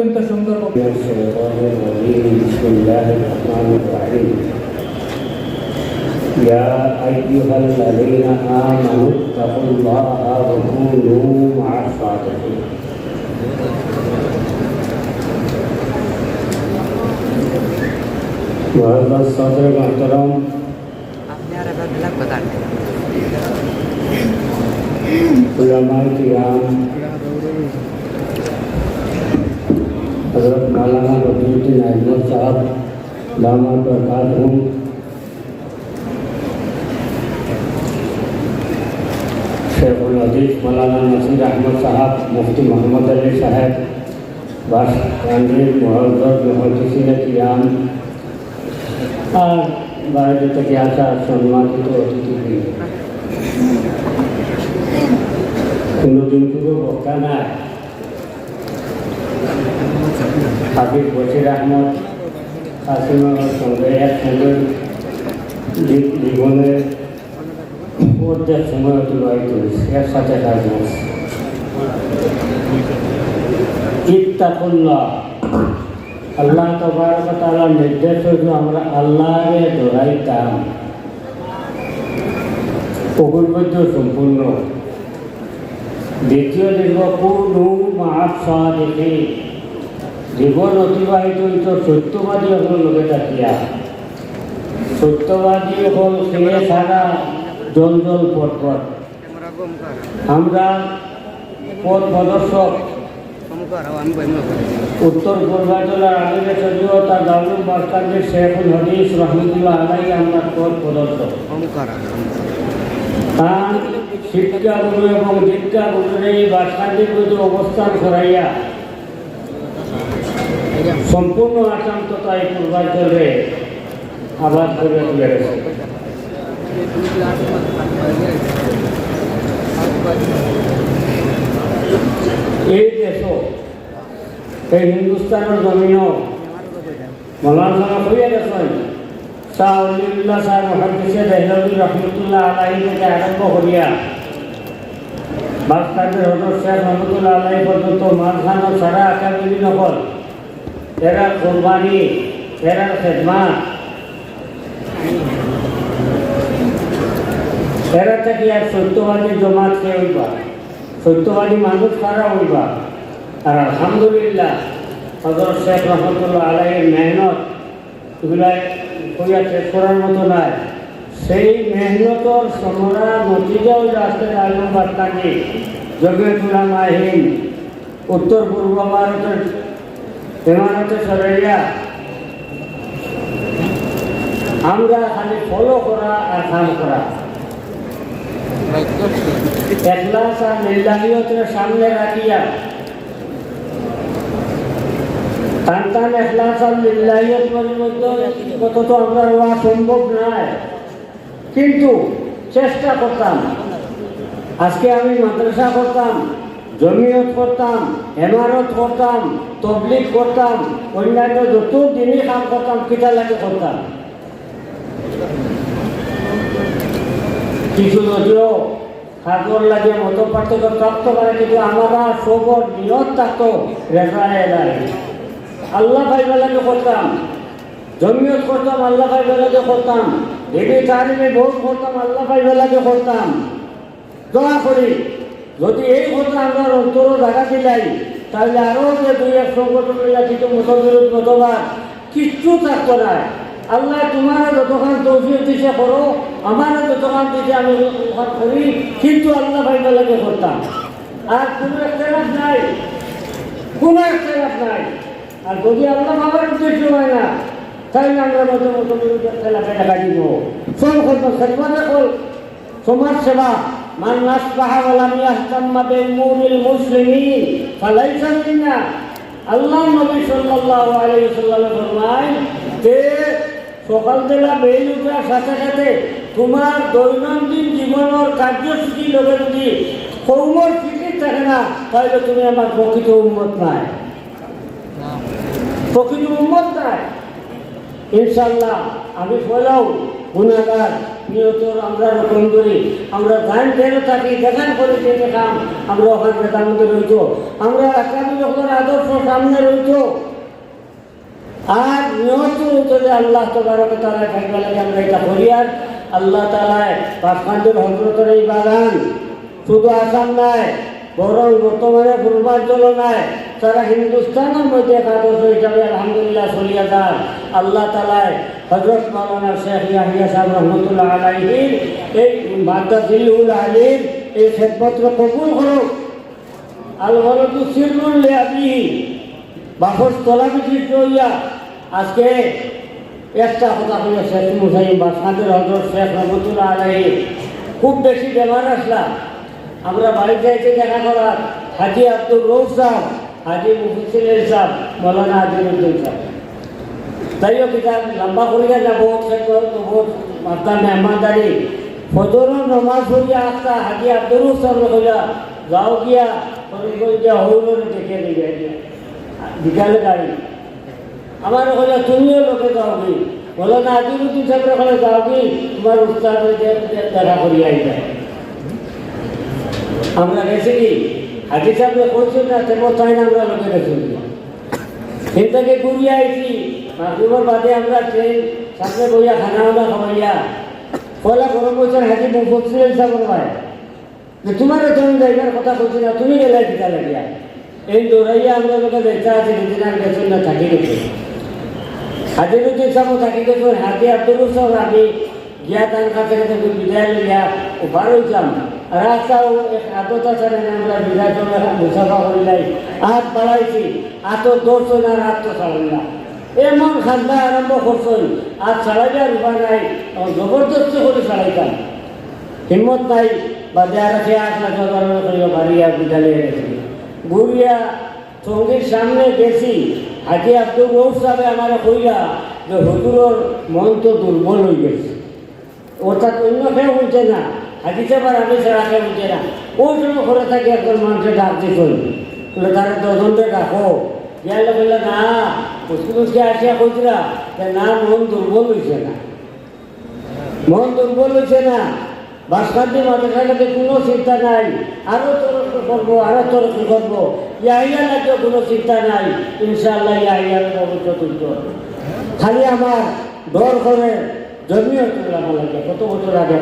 అత్యంత సుందరం يا أيها الذين آمنوا اتقوا الله وكونوا مع الصادقين وهذا الصدر محترم علماء کرام हज़रत मौलाना बदरुद्दीन अहमद साहब लामा बरकत हूँ शेखुल अज़ीज़ मौलाना नसीर अहमद साहब, मुफ्ती मोहम्मद अली साहब मुहसिन तक सम्मानित अतिथि হাবিব বশির আহমদ কাসিমের সঙ্গে একসঙ্গে জীবনের অর্ধেক সময় অতিবাহিত হয়েছে একসাথে কাজ ইত্তাকুল্লাহ। আল্লাহ তবারক তাআলার নির্দেশ হইল আমরা আল্লাহরে দৌড়াইতাম অপূর্বজ্য সম্পূর্ণ। দ্বিতীয় নির্বাকুনু মাহাৎসা দেখে জীবন অতিবাহিত হইত, সত্যবাদী হল লোকে থাকিয়া সত্যবাদী হল খেয়ে সারা জল জল পট পট ক্যামেরা কম কর আমরা পথ প্রদর্শক। উত্তর পূর্বাঞ্চলের আমিরে সজিও তার দাউলুম বাস্তানজির শেখুল হদিস রহমতুল্লাহ আলাই আমরা পথ প্রদর্শক। তার শিক্ষা গুরু এবং দীক্ষা গুরুর এই বাস্তানজির প্রতি অবস্থান করাইয়া সম্পূর্ণ আশান্ততা এই পূর্বাঞ্চলে আবাদ করে তুলে গেছে। এই দেশ এই হিন্দুস্তানের জমিন মৌলানা সাহেব নকল এরা কোরবানি এরার খেদমাত এরা থেকে আর সত্যবাদী জমাত কে হইবা সত্যবাদী মানুষ কারা হইবা আর আলহামদুলিল্লাহ হজরত শেখ রহমতুল্লাহ আলাইয়ের মেহনত এগুলা শেষ করার মতো নাই সেই মেহনতর সমরা নতিজা হইল আজকের আলম বার্তাকে জগেতুলা মাহিম উত্তর পূর্ব ভারতের ইমারতে সরাইয়া আমরা খালি ফলো করা আর কাম করা। একলাস আর নির্লাহিয়তের সামনে রাখিয়া টান একলাস আর মধ্যে কত তো আমরা হওয়া সম্ভব নয় কিন্তু চেষ্টা করতাম। আজকে আমি মাদ্রাসা করতাম। জমিয়ত করতাম, এমারত করতাম, তবলিগ করতাম, অন্যান্য যত দিনই কাম করতাম কিটা লাগে করতাম। কিছু যদিও খাদ্যর লাগে, মত পার্থক্য প্রাপ্ত করে কিন্তু আমরা সবর নিয়ত থাকতো রেফারে আল্লাহ ভাইবা লাগে করতাম জমিয়ত করতাম আল্লাহ ভাইবা লাগে করতাম দেবী তারিমে ভোট করতাম আল্লাহ ভাইবা লাগে করতাম দোয়া করি যদি এই কথা আমরা অন্তর জায়গা দিলাই তাহলে আরও যে দুই এক সংগঠন কিছু মতবিরোধ মতবাদ কিচ্ছু থাকতো না। আল্লাহ তোমার যতক্ষণ তৌফিক দিছে করো আমার যতক্ষণ দিছে আমি করি, কিন্তু আল্লাহ ভাই লাগে করতাম। আর কোনো একতলাফ নাই। কোনো একতলাফ নাই। আর যদি আল্লাহ বাবার উদ্দেশ্য হয় না, তাহলে আমরা মতো মতো খেলাকে টাকা দিব দেখো, সমাজ সেবা। মান নাসবাহা ওয়ালাম ইয়াহতাম্মা বিউমুরিল মুসলিমিন, ফালাইসা মিন্না আল্লাহ নবী সাল্লাল্লাহু আলাইহি ওয়াসাল্লাম ফরমায়, যে সকালবেলা বেল উঠার সাথে সাথে তোমার দৈনন্দিন জীবনের কার্যসূচি লগে যদি কৌমর ফিকির থাকে না, তাহলে তুমি আমার প্রকৃত উন্মত নাই। প্রকৃত উন্মত নাই। ইনশাল্লাহ আমি বলাও গুণাগার নিয়ত আমরা রকম করি। আমরা গান থাকি, দেখান করে যে দেখাম আমরা ওখানে নেতার মধ্যে আমরা আগামী যখন আদর্শ সামনে রইত। আর নিয়ত রইত যে আল্লাহ তারা লাগে আমরা এটা করি আর আল্লাহ তালায় পাঁচখান্ডের হজরতের এই বাগান। শুধু আসাম নাই, বরং বর্তমানে পূর্বাঞ্চল নাই। সারা হিন্দুস্তানের মধ্যে এক আদর্শ হিসাবে আলহামদুলিল্লাহ চলিয়া যায়। আল্লাহ তালায় হজরত মাওলানা শেখ ইয়াহিয়া সাহেব রহমতুল্লাহ আলাইহির এই মাদ্দা দিল্লুল আলীর এই খেদমতকে কবুল করুক। আল বলতু সিরুল লিয়াবি বাপস তলা বিচিত রইয়া আজকে একটা কথা হলো শেখ মুসাইম বা সাদের হজরত শেখ রহমতুল্লাহ আলাইহি খুব বেশি বেমার আসলা আমরা বাড়িতে এসে দেখা করার হাজি আব্দুল রৌফ সাহেব, হাজি মুফিসিল সাহেব মৌলানা আজিমুদ্দিন সাহেব। তাইও কিতাব লম্বা করিয়া যাব মাত্রা মেহমানদারি ফজর নমাজ হইয়া আস্তা হাজি আব্দুল রৌফ সাহেব কইলা যাও গিয়া গিয়া হৌরে দেখে দিবে বিকালে গাড়ি। আমার ওখানে তুমিও লোকে যাও কি বলো না আজিমুদ্দিন সাহেবের ওখানে যাও কি তোমার উস্তাদ দেখা করিয়া আইবে আমরা গেছি কি? হাজি সাহেব কইছেন না তেমন তাই না, আমরা লোকে গেছি সেটাকে ঘুরিয়ে আইছি মাহবুবের বাদে আমরা ট্রেন সামনে বইয়া খানা ওনা খাওয়াইয়া পয়লা গরম বছর হাজি মুফসিল সাহেবের ভাই যে তোমার তুমি যাইবার কথা কইছি না তুমি গেলে টিকা লাগিয়া এই দৌড়াইয়া আমরা লোকে দেখা আছে দুদিন আর গেছেন না থাকি গেছে। হাজিরুদ্দিন সাহেব থাকি গেছেন হাজি আব্দুল সাহেব আমি গিয়া তার কাছে কাছে বিদায় লইয়া উপার হইতাম রাস্তাও এক আদত আছে আমরা বিদায় মুসাফা করিলাই হাত বাড়াইছি আত দৌড়ছো না রাত তো ছাড়ল না এমন খান্দা আরম্ভ করছই আর ছাড়াইবার উপায় নাই জবরদস্তি করে ছাড়াইতাম হিম্মত নাই বা দেয়া রাখে আসলা জগানো করিয়া বাড়িয়া বিদ্যালয়ে গেছি। ঘুরিয়া সঙ্গীর সামনে গেছি, হাজি আব্দুল রৌফ সাহেব আমার কইলা যে হুজুরের মন তো দুর্বল হয়ে গেছে। অর্থাৎ অন্য কেউ বলছে না, হাজি সাহেব আমি ছাড়া কেউ বলছে না। ওই জন্য করে থাকি একজন মানুষের ডাক দিত তারা দশজনকে ডাকো। গেলে বললে, না মুসকে আসিয়া যে না, মন দুর্বল হয়েছে না। মন দুর্বল হয়েছে না। বাসকান্তি মাদ্রাসাটাতে কোনো চিন্তা নাই। আরও তরক্কি করব আরও তরক্কি করব। ইয়াহিয়া লাগেও কোনো চিন্তা নাই। ইনশাআল্লাহ তুলতে হবে। খালি আমার ডর করে জমিও তুললাম লাগে কত বছর আগে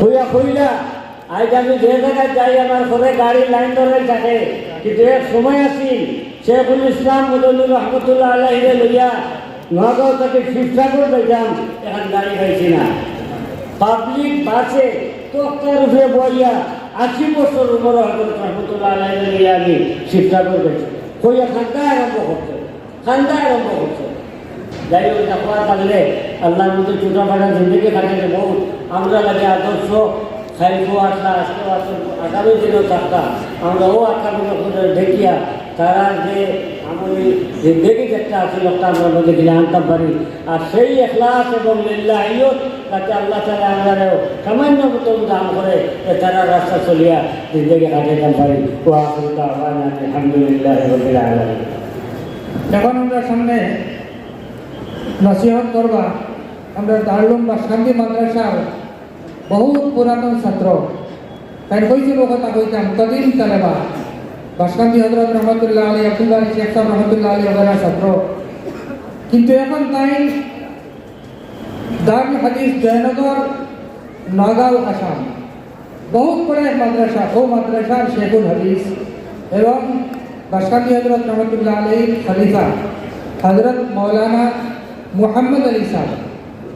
কইয়া কইলা আজ আমি যে জায়গায় যাই, আমার ঘরে গাড়ি লাইন ধরে থাকে। কিন্তু এক সময় আসি শেখুল ইসলাম মদনুর রহমতুল্লাহ আল্লাহিরে লইয়া নগাঁও থেকে শিবসাগর যাইতাম, এখন গাড়ি পাইছি না। পাবলিক বাসে তক্তার উপরে বইয়া আশি বছর উপর হজরত রহমতুল্লাহ আল্লাহিরে লইয়া আমি শিবসাগর গেছি কইয়া খান্দা আরম্ভ করছে খান্দা আরম্ভ করছে যাই হোক করা থাকলে আল্লাহর মধ্যে ছোটো ফাটা জিন্দগি কাটাতে বহুত। আমরা লাগে আদর্শ খাইফো আসলা আজকে আগামী দিনেও থাকতাম আমরা ও করে দেখিয়া তারা যে আমি জিন্দগি একটা আছে লোকটা আমরা মধ্যে গিয়ে আনতাম পারি আর সেই এখলাস এবং লিল্লাহিয়ত তাতে আল্লাহ তালা আমরা সামান্য মতো দান করে যে তারা রাস্তা চলিয়া জিন্দগি কাটাইতাম পারি ও আকুলতা আলহামদুলিল্লাহ রবিল আলমী এখন আমরা সামনে নসিহত করবা। আমরা দারুম বা শান্তি মাদ্রাসার বহুত পুরাতন ছাত্র তাই কইছিল কথা কইতাম কদিন তালেবা বাসকান্তি হজরত রহমতুল্লাহ আলী আব্দুল্লাহ আলী শেখ সাহেব রহমতুল্লাহ আলী ওগেরা ছাত্র কিন্তু এখন তাই দারুল হাদিস জয়নগর নগাঁও আসাম বহুত বড় এক মাদ্রাসা ও মাদ্রাসার শেখুল হাদিস এবং বাসকান্তি হজরত রহমতুল্লাহ আলী খলিফা হজরত মৌলানা মোহাম্মদ আলী সাহেব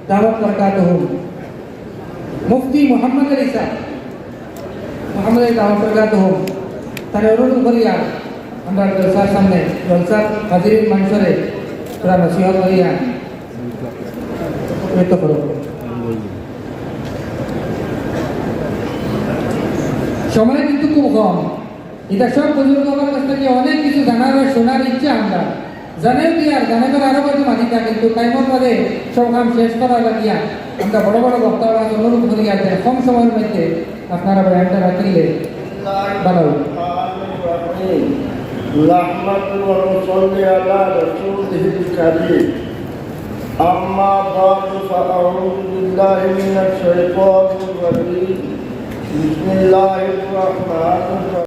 দাওয়াত বরকাত মুফতি মোহাম্মদ আলী সাহেব। মোহাম্মদ আলী দাওয়াত বরকাত তার অনুরোধ করিয়া আমরা জলসার সামনে, জলসার হাজির মানুষরে তোরা নসিহত করিয়া ব্যক্ত করো সময় কিন্তু খুব কম। এটা সব বুজুর্গের কাছ থেকে অনেক কিছু জানার শোনার ইচ্ছা আমরা। জানেও কি আর জানে করে আরও কিছু মালিকা, কিন্তু টাইমের পরে সব কাম শেষ করার লাগিয়া ಇಂಥ ಬಡ ಬಡ ವಕ್ತಾರ ಎಲ್ಲರೂ ಬದಲಿಗೆ ಆಗ್ತಾರೆ ಕಮ್ ಸಮಯದ ಮಧ್ಯೆ ಅಪ್ನಾರ ಬ್ಯಾಂಡ ರಾತ್ರಿಗೆ ಬರವು نحمد ونصلي على رسوله الكريم أما بعد فأعوذ بالله من الشيطان الرجيم بسم الله الرحمن الرحيم